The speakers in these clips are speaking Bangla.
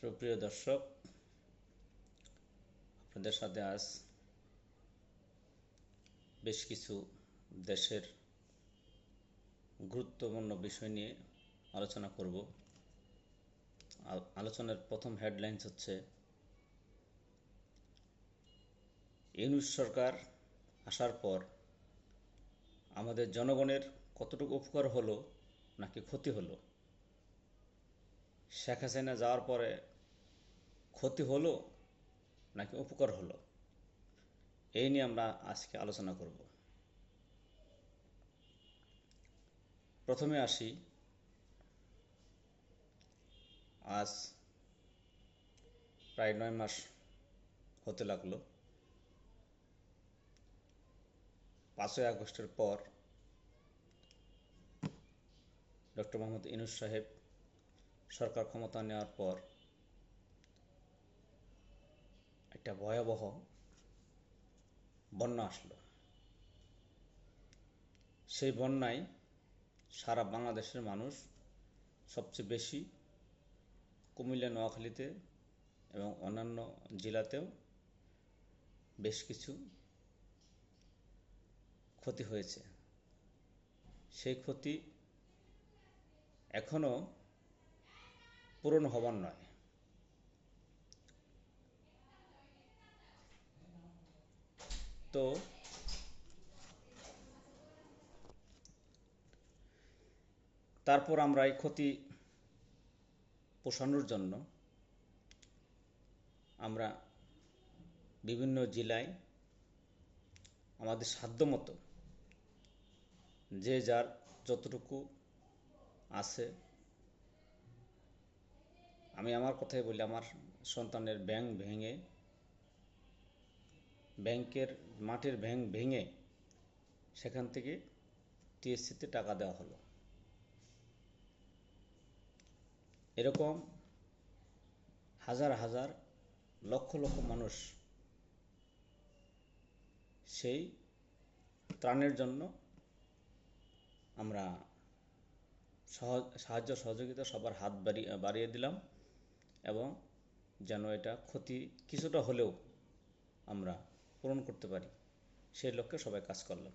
সুপ্রিয় দর্শক, আপনাদের সাথে আজ বেশ কিছু দেশের গুরুত্বপূর্ণ বিষয় নিয়ে আলোচনা করব। আল- আলোচনার প্রথম হেডলাইন্স হচ্ছে, ইউনুস সরকার আসার পর আমাদের জনগণের কতটুকু উপকার হলো নাকি ক্ষতি হলো? শেখ হাসিনা যাওয়ার পরে ক্ষতি হলো নাকি উপকার হলো? এই নিয়ে আমরা আজকে আলোচনা করব। প্রথমে আসি। আজ প্রায় নয় মাস হতে লাগল। পাঁচই আগস্টের পর ডক্টর মোহাম্মদ ইনুস সাহেব সরকার ক্ষমতা নেওয়ার পর একটা ভয়াবহ বন্যা আসলো। সেই বন্যায় সারা বাংলাদেশের মানুষ সবচেয়ে বেশি কুমিল্লা, নোয়াখালীতে এবং অন্যান্য জেলাতেও বেশ কিছু ক্ষতি হয়েছে। সেই ক্ষতি এখনও পূরণ হবার নয়। তো তারপর আমরা এই ক্ষতি পোষানোর জন্য আমরা বিভিন্ন জেলায় আমাদের সাধ্যমতো যে যার যতটুকু আছে আমি আমার কথাই বলি, আমার সন্তানের ব্যাংক ভেঙে, ব্যাংকের মাটির ব্যাংক ভেঙে সেখান থেকে টিএসসিতে টাকা দেওয়া হলো। এরকম হাজার হাজার, লক্ষ লক্ষ মানুষ সেই ত্রাণের জন্য আমরা সাহায্য সহযোগিতা সবার হাত বাড়িয়ে দিলাম। এবং যেন এটা ক্ষতি কিছুটা হলেও আমরা পূরণ করতে পারি। সেই লক্ষ্যে সবাই কাজ করলাম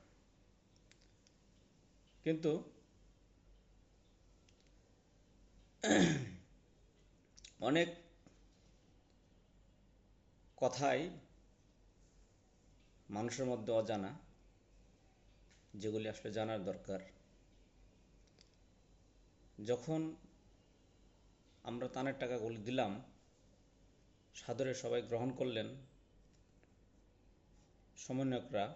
কিন্তু অনেক কথাই মানুষের মধ্যে অজানা, যেগুলি আসলে জানার দরকার। যখন আমরা তানের টাকাগুলি দিলাম, সাদরে সবাই গ্রহণ করলেন। সমন্বয়করা,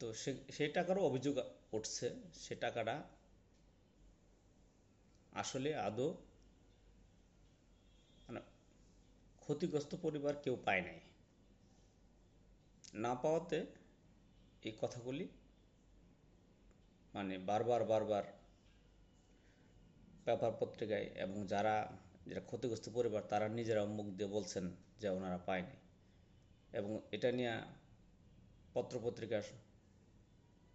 তো সে, সেই টাকারও অভিযোগ উঠছে, সে টাকাটা আসলে আদৌ মানে ক্ষতিগ্রস্ত পরিবার কেউ পায় নাই। না পাওয়াতে এই কথাগুলি মানে বারবার বারবার পেপার পত্রিকায় এবং যারা যারা ক্ষতিগ্রস্ত পরিবার, তারা নিজেরা মুখ দিয়ে বলছেন যে ওনারা পায়নি। এবং এটা নিয়ে পত্রপত্রিকা,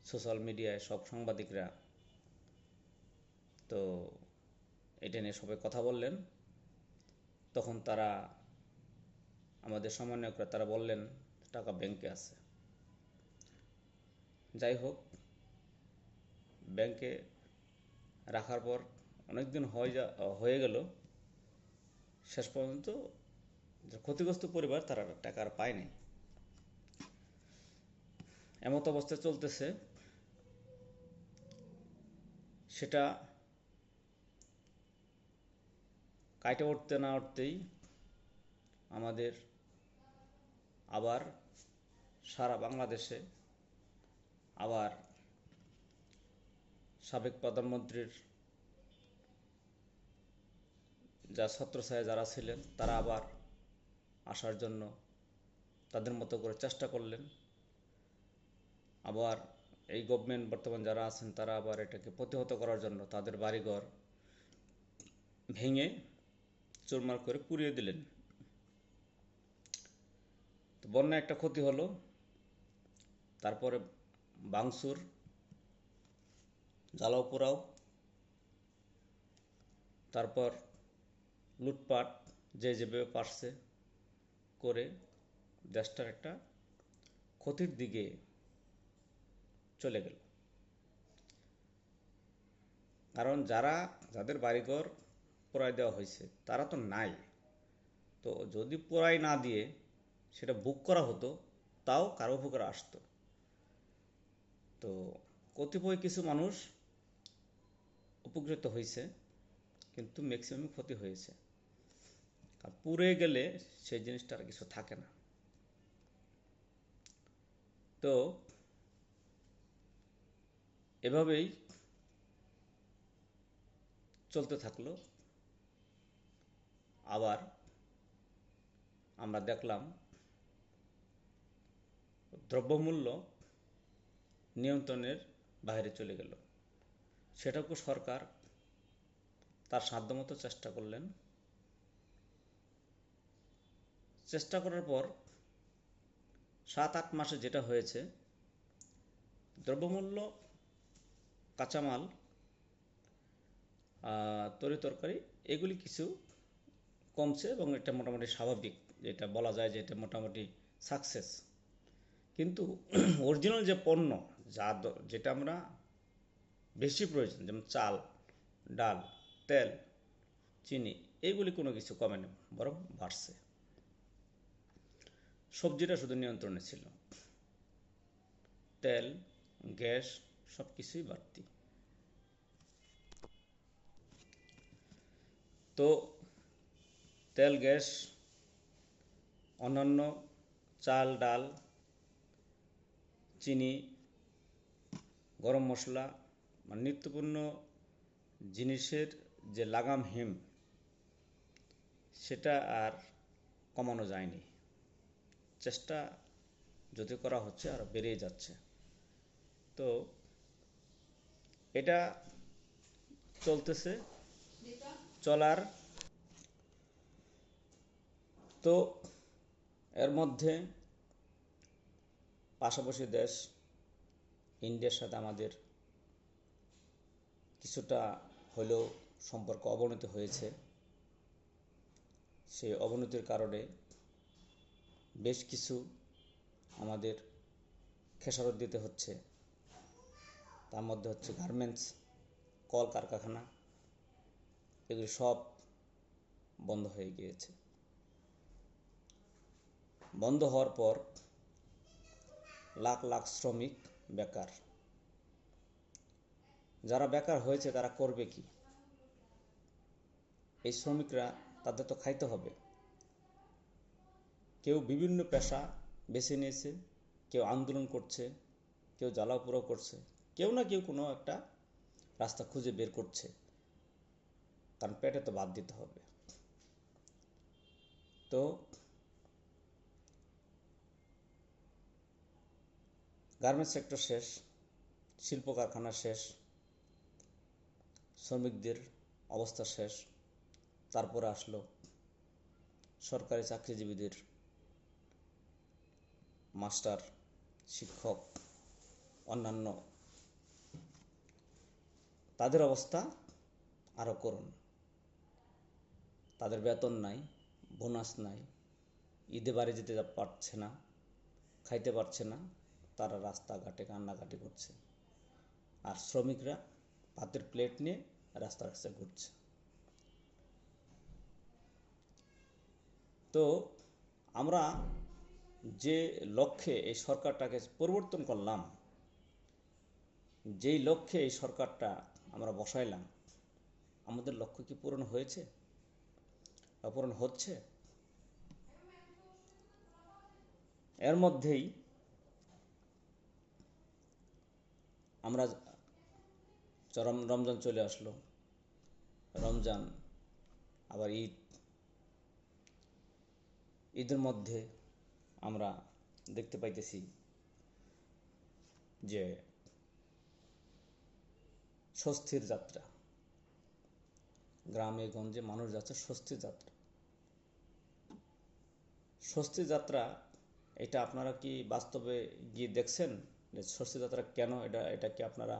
সোশ্যাল মিডিয়ায় সব সাংবাদিকরা তো এটা নিয়ে সবাই কথা বললেন। তখন তারা, আমাদের সমন্বয়করা তারা বললেন, টাকা ব্যাংকে আছে। যাই হোক, ব্যাংকে রাখার পর অনেক দিন হয়ে যা, হয়ে গেল। শেষ পর্যন্ত ক্ষতিগ্রস্ত পরিবার, তারা টাকা আর পায়নি। এমত অবস্থায় চলতেছে। সেটা কাইটে উঠতে না উঠতেই আমাদের আবার সারা বাংলাদেশে আবার সাবেক প্রধানমন্ত্রীর যা ছত্রছায়া যারা ছিলেন, তারা আবার আসার জন্য তাদের মতো করে চেষ্টা করলেন। আবার এই গভর্নমেন্ট বর্তমান যারা আছেন, তারা আবার এটাকে প্রতিহত করার জন্য তাদের বাড়িঘর ভেঙে চুরমার করে পুড়িয়ে দিলেন। তো বন্যা একটা ক্ষতি হলো, তারপরে বাংসুর জ্বালাও পোড়াও তারপর লুটপাট যে যেভাবে পারছে করে দেশটার একটা ক্ষতির দিকে চলে গেল। কারণ যারা, যাদের বাড়িঘর পোড়াই দেওয়া হয়েছে, তারা তো নাই। তো যদি পোড়াই না দিয়ে সেটা বুক করা হতো, তাও কারও উপকার আসতো। তো কতিপয় কিছু মানুষ উপকৃত হয়েছে, কিন্তু ম্যাক্সিমাম ক্ষতি হয়েছে। আর পুড়ে গেলে সেই জিনিসটা আর কিছু থাকে না। তো এভাবেই চলতে থাকল। আবার আমরা দেখলাম দ্রব্যমূল্য নিয়ন্ত্রণের বাইরে চলে গেল। সেটাকেও সরকার তার সাধ্যমতো চেষ্টা করলেন চেষ্টা করার পর সাত আট মাসে যেটা হয়েছে, দ্রব্যমূল্য, কাঁচামাল তরি তরকারি, এগুলি কিছু কমছে এবং এটা মোটামুটি স্বাভাবিক যেটা বলা যায় যে এটা মোটামুটি সাকসেস কিন্তু অরিজিনাল যে পণ্য, যা যেটা আমরা বেশি প্রয়োজন, যেমন চাল, ডাল, তেল, চিনি এইগুলি কোনো কিছু কমে না বরং বাড়ছে। সবজিটা শুধু নিয়ন্ত্রণে ছিল। তেল, গ্যাস সব কিছুই বাড়তি। তো তেল, গ্যাস, অন্যান্য চাল, ডাল, চিনি, গরম মশলা মানে নিত্যপূর্ণ জিনিসের যে লাগাম হিম, সেটা আর কমানো যায়নি। চেষ্টা যদি করা হচ্ছে আর বেড়েই যাচ্ছে। তো এটা চলতেছে চলার। তো এর মধ্যে পাশাপাশি দেশ ইন্ডিয়ার সাথে আমাদের কিছুটা হলেও সম্পর্ক অবনতি হয়েছে। সেই অবনতির কারণে বেশ কিছু আমাদের খেসারত দিতে হচ্ছে। তার মধ্যে হচ্ছে গার্মেন্টস কল কারখানা এগুলি সব বন্ধ হয়ে গিয়েছে। বন্ধ হওয়ার পর লাখ লাখ শ্রমিক বেকার। যারা বেকার হয়েছে তারা করবে কি? এই শ্রমিকরা তাদের তো খাইতে হবে। কেউ বিভিন্ন পেশা বেছে নিয়েছে, কেউ আন্দোলন করছে, কেউ জ্বালাপুরো করছে, কেউ না কেউ কোনো একটা রাস্তা খুঁজে বের করছে। কারণ পেটে তো বাদ দিতে হবে। তো গার্মেন্টস সেক্টর শেষ, শিল্প কারখানা শেষ, শ্রমিকদের অবস্থা শেষ, তারপরে আসলো সরকারি চাকরিজীবীদের মাস্টার, শিক্ষক, অন্যান্য। তাদের অবস্থা আরও করুন। তাদের বেতন নাই, বোনাস নাই, ঈদে বাড়ি যেতে পারছে না, খাইতে পারছে না, তারা রাস্তাঘাটে কান্নাকাটি করছে। আর শ্রমিকরা ভাতের প্লেট নিয়ে রাস্তা রাস্তায় ঘুরছে। তো আমরা যে লক্ষ্যে এই সরকারটাকে পরিবর্তন করলাম, যেই লক্ষ্যে এই সরকারটা আমরা বসাইলাম, আমাদের লক্ষ্য কি পূরণ হয়েছে বা পূরণ হচ্ছে? এর মধ্যেই আমরা চরম রমজান চলে আসলো। রমজান, আবার ঈদ। ঈদের মধ্যে আমরা দেখতে পাইতেছি যে স্বস্তির যাত্রা। গ্রামে, গঞ্জে মানুষ যাচ্ছে স্বস্তির যাত্রা। স্বস্তির যাত্রা, এটা আপনারা কি বাস্তবে গিয়ে দেখছেন? যে স্বস্তি যাত্রা কেন এটা এটা কি আপনারা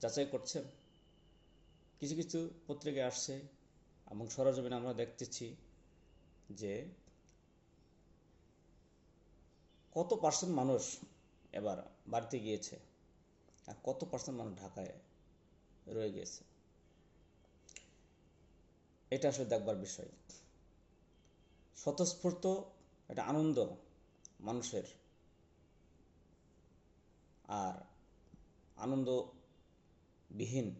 যাচাই করছেন? কিছু কিছু পত্রিকায় আসছে এবং সরজমিনে আমরা দেখতেছি যে কত পার্সেন্ট মানুষ এবার বাড়িতে গিয়েছে? আর কত পার্সেন্ট মানুষ ঢাকায় রয়ে গিয়েছে? এটা আসলে দেখবার বিষয়। স্বতঃস্ফূর্ত একটা আনন্দ মানুষের। আর আনন্দবিহীন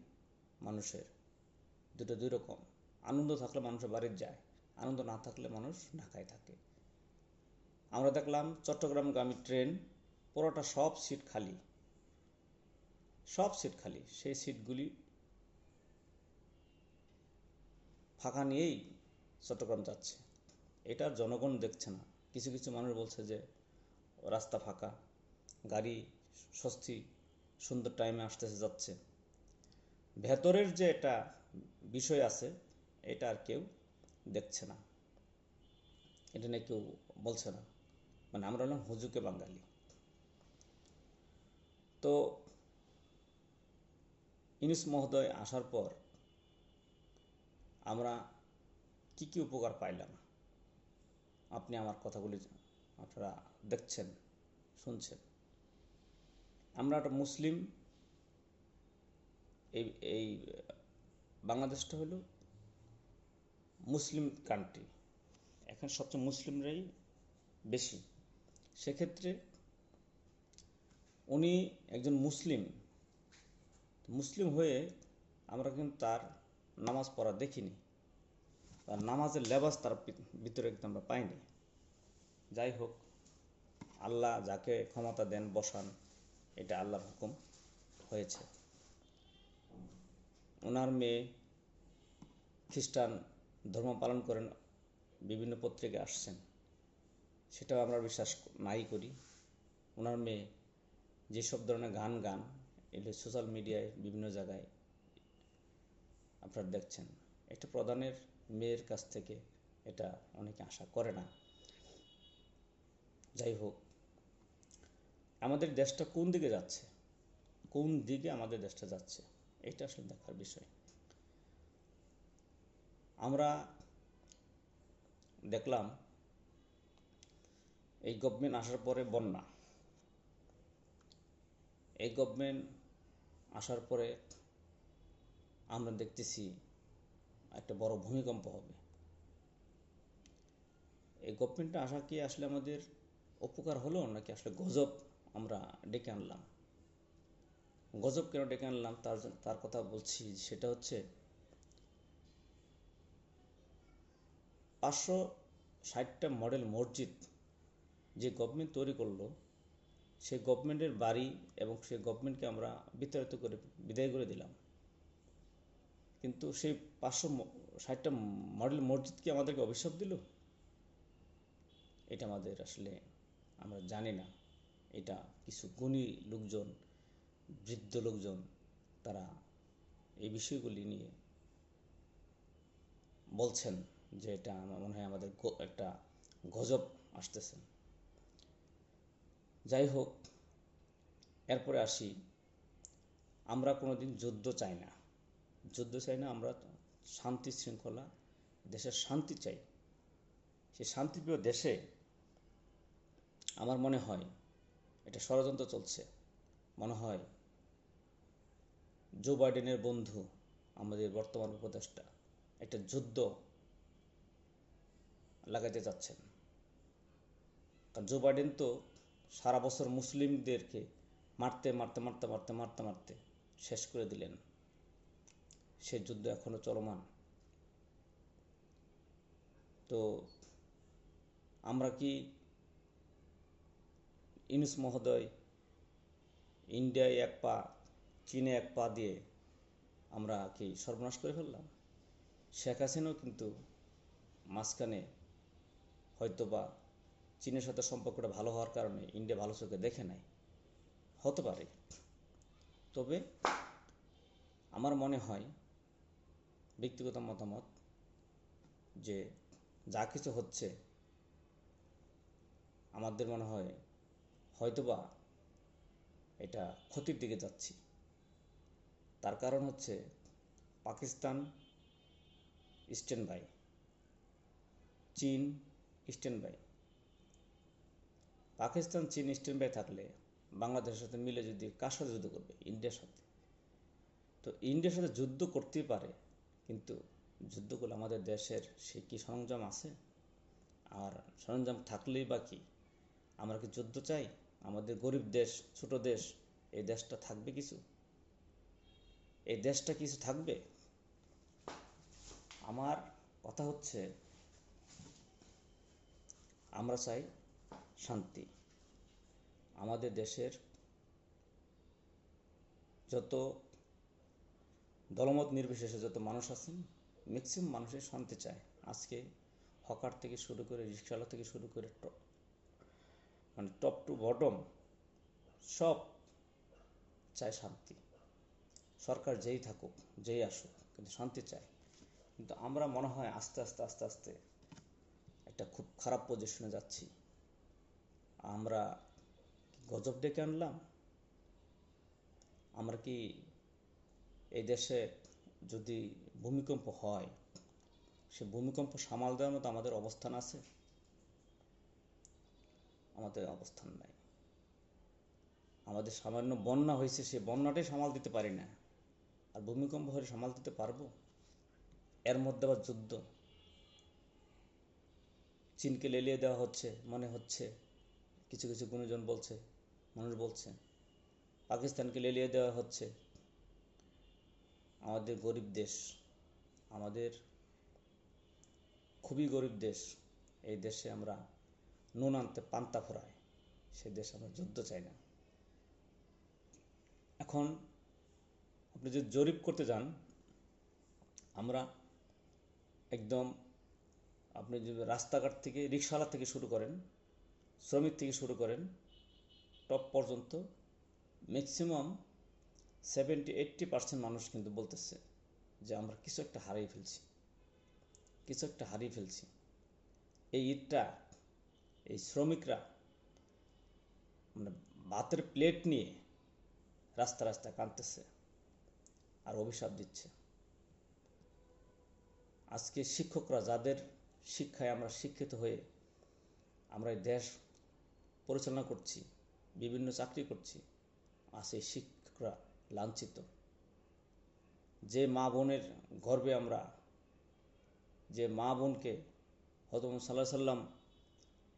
মানুষের। দুটো দুই রকম। আনন্দ থাকলে মানুষের বাড়ির যায়, আনন্দ না থাকলে মানুষ ঢাকায় থাকে। আমরা দেখলাম চট্টগ্রামগামী ট্রেন, পুরোটা সব সিট খালি। সব সিট খালি। সেই সিটগুলি ফাঁকা নিয়েই চট্টগ্রাম যাচ্ছে। এটা জনগণ দেখছে না। কিছু কিছু মানুষ বলছে যে, রাস্তা ফাঁকা, গাড়ি স্বস্তি, সুন্দর টাইমে আসতেছে, যাচ্ছে। ভেতরের যে একটা বিষয় আছে, এটা আর কেউ দেখছে না। এটা নিয়ে কেউ বলছে না। মানে আমরা হলাম হুজুকে বাঙালি। তো ইনুস মহোদয় আসার পর আমরা কি কি উপকার পাইলাম? আপনি আমার কথাগুলি আপনারা দেখছেন, শুনছেন। আমরা একটা মুসলিম, এই এই বাংলাদেশটা হলো মুসলিম কান্ট্রি এখানে সবচেয়ে মুসলিমরাই বেশি। সেক্ষেত্রে উনি একজন মুসলিম। মুসলিম হয়ে আমরা কিন্তু তার নামাজ পড়া দেখিনি। তার নামাজের লেবাস তার ভিতরে কিন্তু আমরা পাইনি। যাই হোক, আল্লাহ যাকে ক্ষমতা দেন বসান, এটা আল্লাহর হুকুম হয়েছে। ওনার মেয়ে খ্রিস্টান ধর্ম পালন করেন, বিভিন্ন পত্রিকায় আসছেন। সেটাও আমরা বিশ্বাস নাই করি। ওনার মেয়ে যেসব ধরনের গান গান, এগুলো সোশ্যাল মিডিয়ায় বিভিন্ন জায়গায় আপনারা দেখছেন। একটা প্রধানের মেয়ের কাছ থেকে এটা অনেকে আশা করে না। যাই হোক, আমাদের দেশটা কোন দিকে যাচ্ছে? কোন দিকে আমাদের দেশটা যাচ্ছে? এটা আসলে দেখার বিষয়। আমরা দেখলাম এই গভর্নমেন্ট আসার পরে বন্যা। এই গভর্নমেন্ট আসার পরে আমরা দেখতেছি একটা বড় ভূমিকম্প হবে। এই গভর্নমেন্টটা আসা কি আসলে আমাদের উপকার হলো নাকি আসলে গজব আমরা ডেকে আনলাম? গজব কেন ডেকে আনলাম তার তার কথা বলছি, সেটা হচ্ছে পাঁচশো ষাটটা মডেল মসজিদ যে গভর্নমেন্ট তৈরি করল সেই গভর্নমেন্টের বাড়ি এবং সে গভর্নমেন্টকে আমরা বিতাড়িত করে, বিদায় করে দিলাম। কিন্তু সেই পাঁচশো ষাটটা মডেল মসজিদ কি আমাদেরকে অভিশাপ দিল? এটা আমাদের আসলে আমরা জানি না। এটা কিছু গুণী লোকজন, বৃদ্ধ লোকজন, তারা এই বিষয়গুলি নিয়ে বলছেন যে এটা মনে হয় আমাদের একটা গজব আসতেছে। যাই হোক, এরপরে আসি। আমরা কোনোদিন যুদ্ধ চাই না। যুদ্ধ চাই না, আমরা শান্তি শৃঙ্খলা, দেশের শান্তি চাই। সেই শান্তিপ্রিয় দেশে আমার মনে হয় এটা ষড়যন্ত্র চলছে। মনে হয় জো বাইডেনের বন্ধু আমাদের বর্তমান উপদেষ্টা একটা যুদ্ধ লাগাতে যাচ্ছেন। কারণ জো বাইডেন তো সারা বছর মুসলিমদেরকে মারতে মারতে মারতে মারতে মারতে মারতে শেষ করে দিলেন। সে যুদ্ধ এখনও চলমান। তো আমরা কি ইনুস মহোদয় ইন্ডিয়ায় এক পা, চীনে এক পা দিয়ে আমরা কি সর্বনাশ করে ফেললাম? শেখ হাসিনাও কিন্তু মাঝখানে হয়তোবা চীনের সাথে সম্পর্কটা ভালো হওয়ার কারণে ইন্ডিয়া ভালো চোখে দেখে নেয় হতে পারে। তবে আমার মনে হয়, ব্যক্তিগত মতামত, যে যা কিছু হচ্ছে, আমাদের মনে হয় হয়তোবা এটা ক্ষতির দিকে যাচ্ছি। তার কারণ হচ্ছে পাকিস্তান স্ট্যান্ড বাই চীন স্ট্যান্ড বাই পাকিস্তান, চীন স্ট্যান্ড বাই থাকলে বাংলাদেশের সাথে মিলে যদি কার সাথে যুদ্ধ করবে? ইন্ডিয়ার সাথে। তো ইন্ডিয়ার সাথে যুদ্ধ করতেই পারে, কিন্তু যুদ্ধ করলে আমাদের দেশের সে কি সরঞ্জাম আছে? আর সরঞ্জাম থাকলেই বা কি? আমরা কি যুদ্ধ চাই? আমাদের গরিব দেশ, ছোট দেশ, এই দেশটা থাকবে কিছু? এই দেশটা কিছু থাকবে? আমার কথা হচ্ছে, আমরা চাই শান্তি। আমাদের দেশের যত দলমত নির্বিশেষে যত মানুষ আছেন ম্যাক্সিমাম মানুষের শান্তি চায়। আজকে হকার থেকে শুরু করে রিক্সাওয়ালা থেকে শুরু করে টপ মানে টপ টু বটম সব চায় শান্তি। সরকার যেই থাকুক, যেই আসুক, কিন্তু শান্তি চায়। কিন্তু আমরা মনে হয় আস্তে আস্তে আস্তে আস্তে একটা খুব খারাপ পজিশনে যাচ্ছি। আমরা গজব ডেকে আনলাম। আমরা কি এই দেশে যদি ভূমিকম্প হয়, সে ভূমিকম্প সামাল দেওয়ার মতো আমাদের অবস্থান আছে? আমাদের অবস্থান নাই। আমাদের সামান্য বন্যা হয়েছে, সে বন্যাটাই সামাল দিতে পারি না। আর ভূমিকম্প হলে সামাল দিতে পারব? এর মধ্যে আবার যুদ্ধ। চীনকে লেলিয়ে দেওয়া হচ্ছে, মনে হচ্ছে কিছু কিছু গুণীজন বলছে, মানুষ বলছে, পাকিস্তানকে লেলিয়ে দেওয়া হচ্ছে। আমাদের গরিব দেশ, আমাদের খুবই গরিব দেশ, এই দেশে আমরা নুন আনতে পান্তা ফোরায় সে দেশে আমরা যুদ্ধ চাই না। এখন আপনি যদি জরিপ করতে যান, আমরা একদম আপনি যদি রাস্তাঘাট থেকে, রিক্সাওয়ালা থেকে শুরু করেন শ্রমিক থেকে শুরু করেন, টপ পর্যন্ত। ম্যাক্সিমাম সেভেন্টি এইট্টি পার্সেন্ট মানুষ কিন্তু বলতেছে যে, আমরা কিছু একটা হারিয়ে ফেলছি। কিছু একটা হারিয়ে ফেলছি। এই ঈদটা, এই শ্রমিকরা মানে ভাতের প্লেট নিয়ে রাস্তা রাস্তা কাঁদতেছে আর অভিশাপ দিচ্ছে। আজকে শিক্ষকরা যাদের শিক্ষায় আমরা শিক্ষিত হয়ে আমরা এই দেশ পরিচালনা করছি, বিভিন্ন চাকরি করছি, আর সেই শিক্ষকরা লাঞ্ছিত। যে মা বোনের গর্বে আমরা, যে মা বোনকে হয়তো সাল্লাহ সাল্লাম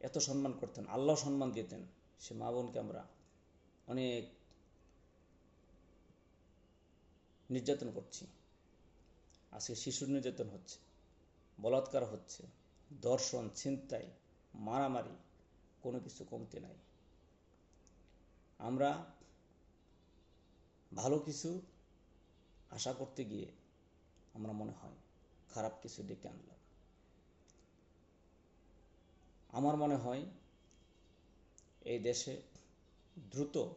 এত সম্মান করতেন, আল্লাহ সম্মান দিতেন, সে মা বোনকে আমরা অনেক নির্যাতন করছি। আজকে শিশু নির্যাতন হচ্ছে, বলাৎকার হচ্ছে, দর্শন, ছিনতাই, মারামারি কোনো কিছু কমতে নাই। আমরা ভালো কিছু আশা করতে গিয়ে আমরা মনে হয় খারাপ কিছু ডেকে আনলাম। আমার মনে হয় এই দেশে দ্রুত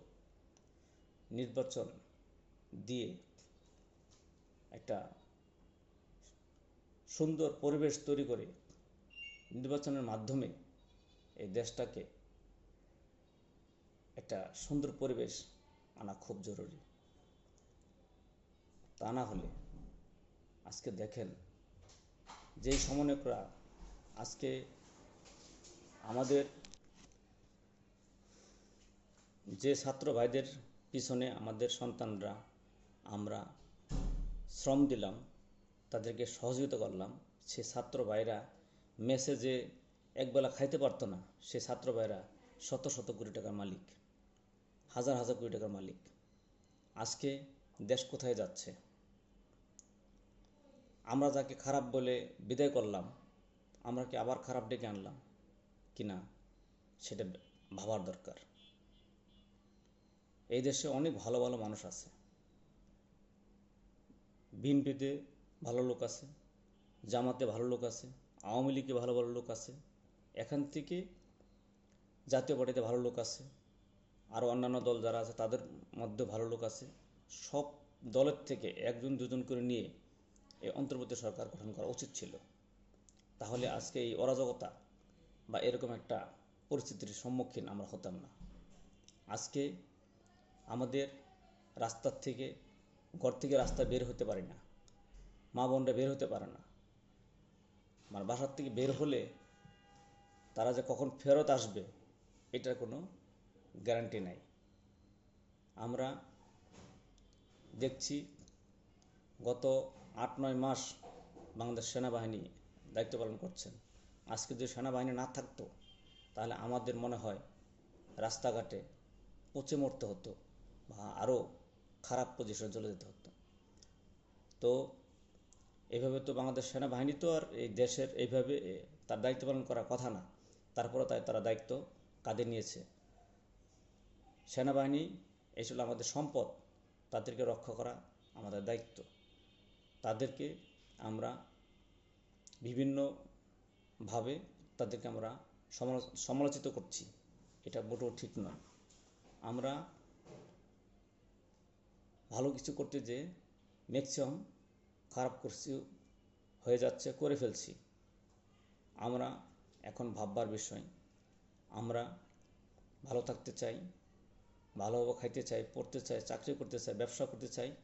নির্বাচন দিয়ে একটা সুন্দর পরিবেশ তৈরি করে নির্বাচনের মাধ্যমে এই দেশটাকে একটা সুন্দর পরিবেশ আনা খুব জরুরি। তা না হলে আজকে দেখেন যেই সমন্বয়করা আজকে আমাদের যে ছাত্র ভাইদের পিছনে আমাদের সন্তানরা আমরা শ্রম দিলাম, তাদেরকে সহযোগিতা করলাম, সে ছাত্র ভাইরা মেসে যে একবেলা খাইতে পারতো না সে ছাত্র ভাইরা শত শত কোটি টাকার মালিক, হাজার হাজার কোটি টাকার মালিক। আজকে দেশ কোথায় যাচ্ছে? আমরা যাকে খারাপ বলে বিদায় করলাম, আমরা কি আবার খারাপ ডেকে আনলাম? কিনা সেটা ভাবার দরকার। এই দেশে অনেক ভালো ভালো মানুষ আছে। বিএনপিতে ভালো লোক আছে, জামাতে ভালো লোক আছে, আওয়ামী লীগে ভালো ভালো লোক আছে এখান থেকে জাতীয় পার্টিতে ভালো লোক আছে, আর অন্যান্য দল যারা আছে তাদের মধ্যে ভালো লোক আছে, সব দলের থেকে একজন দুজন করে নিয়ে এই অন্তর্বর্তী সরকার গঠন করা উচিত ছিল। তাহলে আজকে এই অরাজকতা বা এরকম একটা পরিস্থিতির সম্মুখীন আমরা হতাম না। আজকে আমাদের রাস্তার থেকে, ঘর থেকে রাস্তা বের হতে পারি না, মা বোনরা বের হতে পারে না। মানে বাসার থেকে বের হলে তারা যে কখন ফেরত আসবে, এটার কোনো গ্যারান্টি নাই। আমরা দেখছি গত আট, নয় মাস বাংলাদেশ সেনাবাহিনী দায়িত্ব পালন করছেন আজকে যদি সেনাবাহিনী না থাকতো, তাহলে আমাদের মনে হয় রাস্তাঘাটে পচে মরতে হতো বা আরও খারাপ পজিশনে চলে যেতে হতো। তো এভাবে তো বাংলাদেশ সেনাবাহিনী তো আর এই দেশের এইভাবে তার দায়িত্ব পালন করার কথা না। তারপরে তাই তারা দায়িত্ব কাঁধে নিয়েছে। সেনাবাহিনী, এই ছিল আমাদের সম্পদ, তাদেরকে রক্ষা করা আমাদের দায়িত্ব। তাদেরকে আমরা বিভিন্নভাবে তাদেরকে আমরা সমালোচিত করছি। এটা মোটেও ঠিক নয়। আমরা ভালো কিছু করতে যে ম্যাক্সিমাম খারাপ করছি হয়ে যাচ্ছে, করে ফেলছি। আমরা এখন ভাববার বিষয়। আমরা ভালো থাকতে চাই ভালোভাবে খাইতে চাই, পড়তে চাই, চাকরি করতে চাই, ব্যবসা করতে চাই।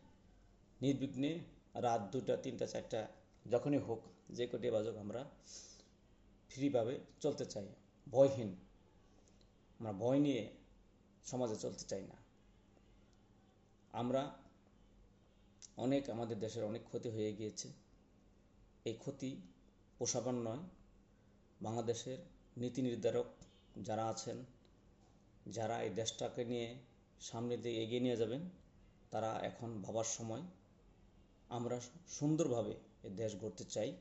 নির্বিঘ্নে রাত দুটা তিনটা, চারটা, যখনই হোক, যে কটি বাজুক আমরা ফ্রিভাবে চলতে চাই। ভয়হীন। আমরা ভয় নিয়ে সমাজে চলতে চাই না। আমরা অনেক আমাদের দেশের অনেক ক্ষতি হয়ে গিয়েছে। এই ক্ষতি পোষাবার নয় বাংলাদেশের নীতি নির্ধারক যারা আছেন, যারা এই দেশটাকে নিয়ে সামনের দিকে এগিয়ে নিয়ে যাবেন, তারা এখন ভাবার সময়। আমরা সুন্দরভাবে এ দেশ গড়তে চাই।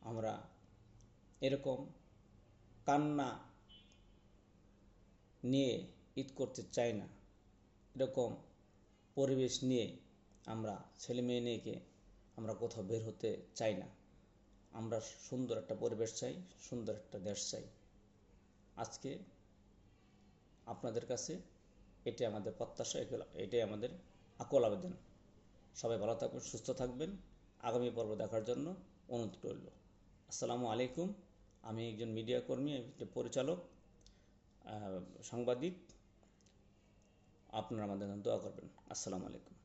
আমরা এরকম কান্না নিয়ে ঈদ করতে চাই না। এরকম পরিবেশ নিয়ে আমরা ছেলে মেয়ে নিয়েকে আমরা কোথাও বের হতে চাই না। আমরা সুন্দর একটা পরিবেশ চাই, সুন্দর একটা দেশ চাই। আজকে আপনাদের কাছে এটাই আমাদের প্রত্যাশা এটাই আমাদের আকল আবেদন। সবাই ভালো থাকবেন সুস্থ থাকবেন। আগামী পর্ব দেখার জন্য অনুরোধ রইল। আসসালামু আলাইকুম। আমি একজন মিডিয়া কর্মী পরিচালক সাংবাদিক। আপনারা আমাদের দোয়া করবেন। আসসালামু আলাইকুম।